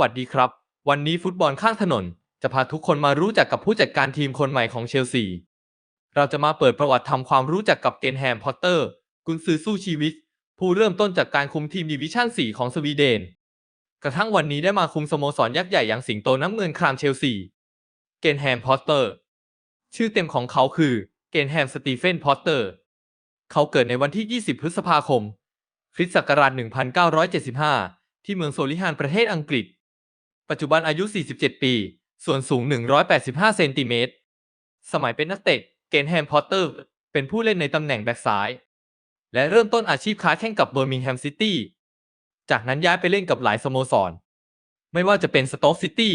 วัสดีครับ วันนี้ฟุตบอลข้างถนน จะพาทุกคนมารู้จักกับผู้จัดการทีมคนใหม่ของเชลซี เราจะมาเปิดประวัติทำความรู้จักกับเกนแฮมพอตเตอร์ กุนซือสู้ชีวิต ผู้เริ่มต้นจากการคุมทีมดิวิชั่น 4 ของสวีเดน กระทั่งวันนี้ได้มาคุมสโมสรยักษ์ใหญ่อย่างสิงโตน้ำเงินครามเชลซี เกนแฮมพอตเตอร์ ชื่อเต็มของเขาคือเกนแฮมสตีเฟนพอตเตอร์ เขาเกิดในวันที่ 20 พฤษภาคมคริสต์ศักราช1975 ที่เมืองโซลิฮานประเทศอังกฤษ ปัจจุบันอายุ 47 ปี ส่วนสูง 185 เซนติเมตร สมัยเป็นนักเตะ เกนแฮมพอตเตอร์ เป็นผู้เล่นในตำแหน่งแบ็กซ้าย และเริ่มต้นอาชีพค้าแข่งกับเบอร์มิงแฮมซิตี้ จากนั้นย้ายไปเล่นกับหลายสโมสร ไม่ว่าจะเป็นสโต๊กซิตี้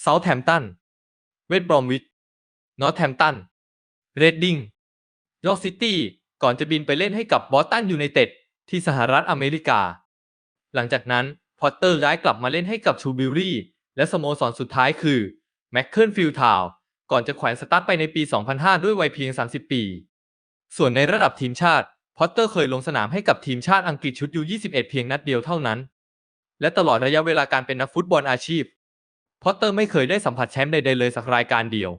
เซาท์แฮมป์ตัน เวสต์บรอมวิช นอร์ทแฮมป์ตัน เรดดิงยอร์กซิตี้ ก่อนจะบินไปเล่นให้กับบอสตันยูไนเต็ดที่สหรัฐอเมริกา หลังจากนั้น พอตเตอร์ย้ายกลับมาเล่นให้กับชูบิลลี่ และสโมสรสุดท้ายคือแมคเคิลฟิลทาวก่อนจะแขวนสตาร์ทไปในปี 2005 ด้วยวัยเพียง 30 ปี ส่วนในระดับทีมชาติ พอตเตอร์เคยลงสนามให้กับทีมชาติอังกฤษชุดยู21 เพียงนัดเดียวเท่านั้น และตลอดระยะเวลาการเป็นนักฟุตบอลอาชีพ พอตเตอร์ไม่เคยได้สัมผัสแชมป์ใดๆเลยสักรายการเดียว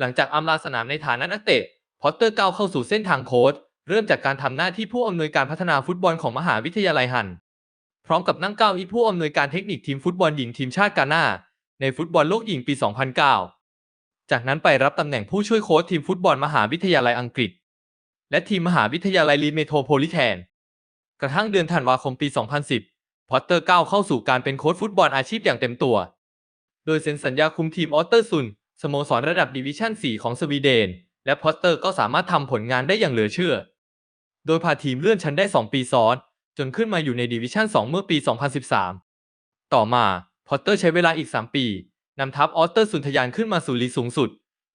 หลังจากอำลาสนามในฐานะนักเตะ พอตเตอร์ก้าวเข้าสู่เส้นทางโค้ช เริ่มจากการทำหน้าที่ผู้อำนวยการพัฒนาฟุตบอลของมหาวิทยาลัยฮัน พร้อมกับนั่งเก้าอี้ผู้อำนวยการเทคนิคทีมฟุตบอลหญิงทีมชาติกานาในฟุตบอลโลกหญิงปี 2009 จากนั้นไปรับตำแหน่งผู้ช่วยโค้ชทีมฟุตบอลมหาวิทยาลัยอังกฤษ และทีมมหาวิทยาลัยลีเมโทรโพลิแทน กระทั่งเดือนธันวาคมปี 2010 พอตเตอร์ก้าวเข้าสู่การเป็นโค้ชฟุตบอลอาชีพอย่างเต็มตัว โดยเซ็นสัญญาคุมทีมออสเตอร์ซุนสโมสรระดับดิวิชั่น 4 ของสวีเดน และพอตเตอร์ก็สามารถทำผลงานได้อย่างเหลือเชื่อ โดยพาทีมเลื่อนชั้นได้ 2 ปีซ้อน จนขึ้นมาอยู่ในดิวิชั่น 2 เมื่อปี 2013 ต่อมา พอตเตอร์ใช้เวลาอีก 3 ปี นำทัพออสเตอร์สุนทยานขึ้นมาสู่ลีกสูงสุด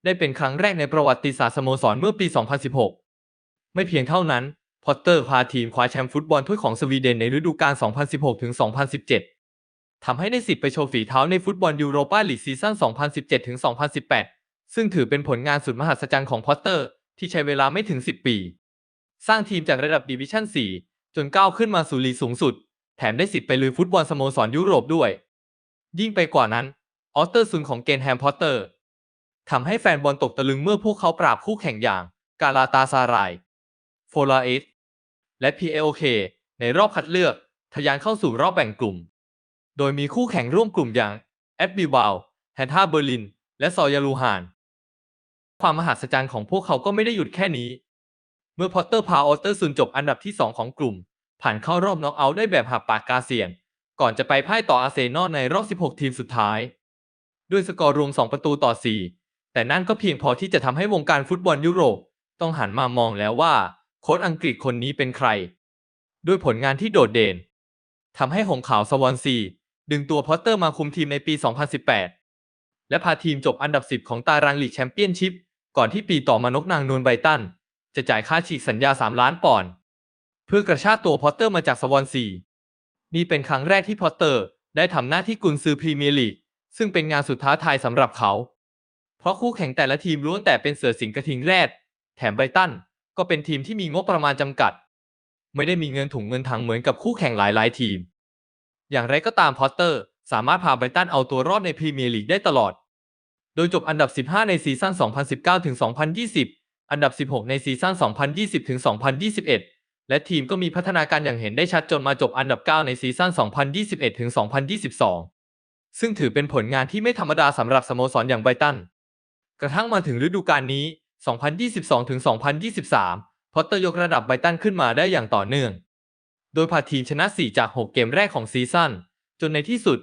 ได้เป็นครั้งแรกในประวัติศาสตร์สโมสรเมื่อปี 2016 ไม่เพียงเท่านั้น พอตเตอร์พาทีมคว้าแชมป์ฟุตบอลถ้วยของสวีเดนในฤดูกาล 2016-2017 ทำให้ได้สิทธิ์ไปโชว์ฝีเท้าในฟุตบอลยูโรปาลีกซีซั่น 2017-2018 ซึ่งถือเป็นผลงานสุดมหัศจรรย์ของพอตเตอร์ ที่ใช้เวลาไม่ถึง 10 ปี สร้างทีมจากระดับดิวิชั่น 4 จนก้าวขึ้นมาสู่ลีกสูงสุด แถมได้สิทธิ์ไปลุยฟุตบอลสโมสรยุโรปด้วย ยิ่งไปกว่านั้น ออสเตอร์ซุนของเกนแฮมพอตเตอร์ทำให้แฟนบอลตกตะลึงเมื่อพวกเขาปราบคู่แข่งอย่าง กาลาตาซาราย โฟลาเอสและ PLK ในรอบคัดเลือกทะยานเข้าสู่รอบแบ่งกลุ่ม โดยมีคู่แข่งร่วมกลุ่มอย่างแอดบิวาลแฮนท่าเบอร์ลิน และซอยาลูฮาน ความมหัศจรรย์ของพวกเขาก็ไม่ได้หยุดแค่นี้ เมื่อพอตเตอร์พาออสเตอร์ซุนจบอันดับที่ 2 ของกลุ่ม ผ่านเข้ารอบน็อกเอาท์ได้แบบหักปากกาเสียง ก่อนจะไปพ่ายต่ออาร์เซนอลในรอบ 16 ทีมสุดท้าย ด้วยสกอร์รวม 2 ประตูต่อ 4 แต่นั่นก็เพียงพอที่จะทำให้วงการฟุตบอลยุโรป ต้องหันมามองแล้วว่า โค้ชอังกฤษคนนี้เป็นใคร ด้วยผลงานที่โดดเด่นทำให้หงขาวสวอนซี ดึงตัวพอตเตอร์มาคุมทีมในปี 2018 และพาทีมจบอันดับ 10 ของตารางลีกแชมเปี้ยนชิพก่อนที่ปีต่อมานกนางนูนไบตัน จะจ่ายค่าฉีกสัญญา 3 ล้านปอนด์เพื่อกระชากตัวพอตเตอร์มาจากสวอนซีนี่เป็นครั้งแรกที่พอตเตอร์ได้ทำหน้าที่กุนซือพรีเมียร์ลีกซึ่งเป็นงานสุดท้าทายสำหรับเขา เพราะคู่แข่งแต่ละทีมล้วนแต่เป็นเสือสิงกระทิงแรด แถมไบตันก็เป็นทีมที่มีงบประมาณจำกัด ไม่ได้มีเงินถุงเงินถังเหมือนกับคู่แข่งหลายๆ ทีม อย่างไรก็ตามพอตเตอร์สามารถพาไบตันเอาตัวรอดในพรีเมียร์ลีกได้ตลอด โดยจบอันดับ 15 ในซีซั่น 2019-2020 อันดับ 16 ในซีซั่น 2020-2021 และทีมก็มีพัฒนาการอย่างเห็นได้ชัดจนมาจบอันดับ 9 ในซีซั่น 2021-2022 ซึ่งถือเป็นผลงานที่ไม่ธรรมดาสำหรับสโมสรอย่างไบตัน กระทั่งมาถึงฤดูกาลนี้ 2022-2023 พอตเตอร์ยกระดับไบตันขึ้นมาได้อย่างต่อเนื่อง โดยพาทีมชนะ 4 จาก 6 เกมแรกของซีซั่น จนในที่สุด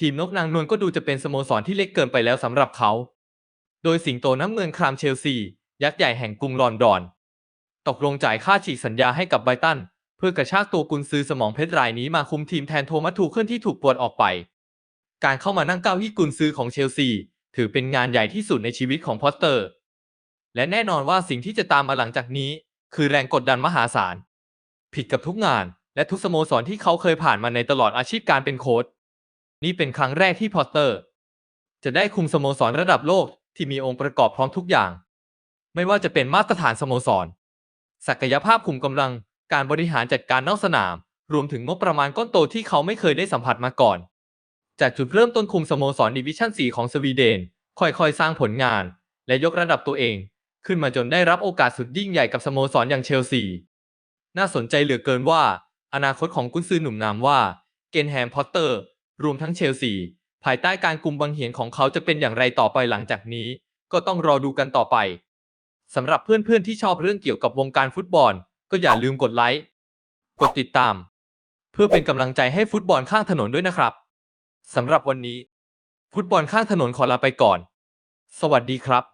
ทีมนกนางนวลก็ดูจะเป็นสโมสรที่เล็กเกินไปแล้วสำหรับเขา โดยสิงโตน้ำเงินครามเชลซี ยักษ์ใหญ่แห่งกรุงลอนดอน ตกลงจ่ายค่าฉีกสัญญาให้กับไบตัน เพื่อกระชากตัวกุนซือสมองเพชรรายนี้มาคุมทีมแทนโทมัสทูเคิลที่ถูกปลดออกไป การเข้ามานั่งเก้าอี้กุนซือของเชลซี ถือเป็นงานใหญ่ที่สุดในชีวิตของพอตเตอร์ และแน่นอนว่าสิ่งที่จะตามมาหลังจากนี้ คือแรงกดดันมหาศาล ผิดกับทุกงานและทุกสโมสรที่เขาเคยผ่านมาในตลอดอาชีพการเป็นโค้ชนี่เป็นครั้งแรกที่พอตเตอร์ จะได้คุมสโมสรระดับโลกที่มีองค์ประกอบพร้อมทุกอย่าง ไม่ว่าจะเป็นมาตรฐานสโมสร ศักยภาพคุมกำลัง การบริหารจัดการนอกสนาม รวมถึงงบประมาณก้อนโตที่เขาไม่เคยได้สัมผัสมาก่อน จากจุดเริ่มต้นคุมสโมสรดิวิชั่น 4 ของสวีเดน ค่อยๆ สร้างผลงาน และยกระดับตัวเอง ขึ้นมาจนได้รับโอกาสสุดยิ่งใหญ่กับสโมสรอย่างเชลซี น่าสนใจเหลือเกินว่า อนาคตของกุนซือหนุ่มนามว่า เกนแฮม พอตเตอร์ รวมทั้งเชลซี ภายใต้การกุมบังเหียนของเขาจะเป็นอย่างไรต่อไปหลังจากนี้ ก็ต้องรอดูกันต่อไป สำหรับเพื่อนๆที่ชอบเรื่องเกี่ยวกับวงการฟุตบอล ก็อย่าลืมกดไลค์กดติดตาม เพื่อเป็นกำลังใจให้ฟุตบอลข้างถนนด้วยนะครับสำหรับวันนี้ ฟุตบอลข้างถนนขอลาไปก่อน สวัสดีครับ